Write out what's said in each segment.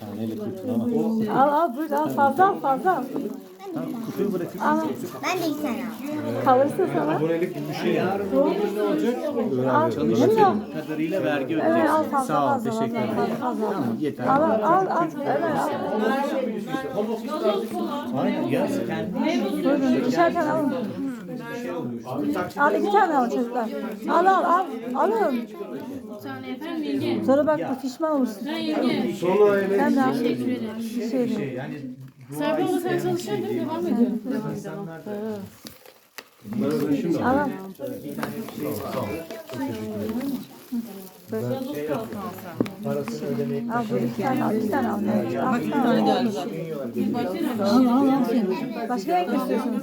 Taneyle kurtul ama. Al al buyur al fazla al fazla al. Kutuyu bırakın. Al Ben de iki tane aldım. kalırsa sana. Abonelik gibi bir şey yani. Ne olacak? Al? Çalıştığın kadarıyla vergi Evet al ödeyeceksin. fazla Sağ ol. fazla Teşekkür ederim. Tamam yeter. Al al al al. Evet al. Aynen ya kendi Buyurun ikişer tane alın. Al iki tane al çocuklar. Al al al. Alın. tane efendim yenge. Sonra bak pişman olursun. Ha yenge. Sen de al. Teşekkür ederim. Bir şey değil. yani Serpil abla sen çalışıyorsun değil mi? Devam ediyorum. Al al. parasını ödemeyi Al iki tane al. iki tane al. Evet, al iki tane al. Başka renk istiyorsunuz?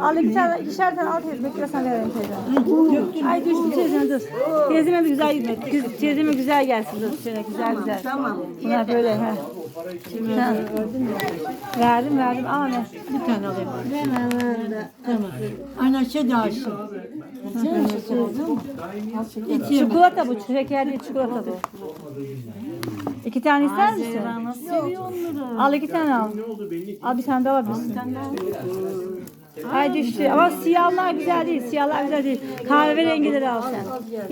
Al iki tane, ikişer tane al teyze. Beklersen veririm teyze. Ay düştü teyzeme dur. Teyzeme bir güzel gitmek. Güz- Teyzeme güzel gelsin dur. Şöyle güzel güzel. Tamam. Bunlar böyle ha. Ha. Verdim verdim. Al ne? Bir tane alayım. Tamam. Aynen şey de aşık. Çikolata bu. Şeker değil çikolata bu. İki tane ister misin? Al iki tane al. Al bir tane daha alabilirsin. Ay düştü. Ama siyahlar güzel değil. Siyahlar güzel değil. Kahverengileri al sen.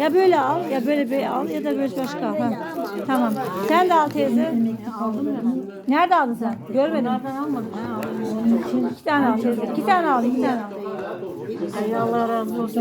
Ya böyle al ya böyle bir al ya da böyle başka. Ha. Tamam. Sen de al teyze. Nerede aldın sen? Görmedim. İki tane al teyze. İki tane al. iki tane al. Allah razı olsun.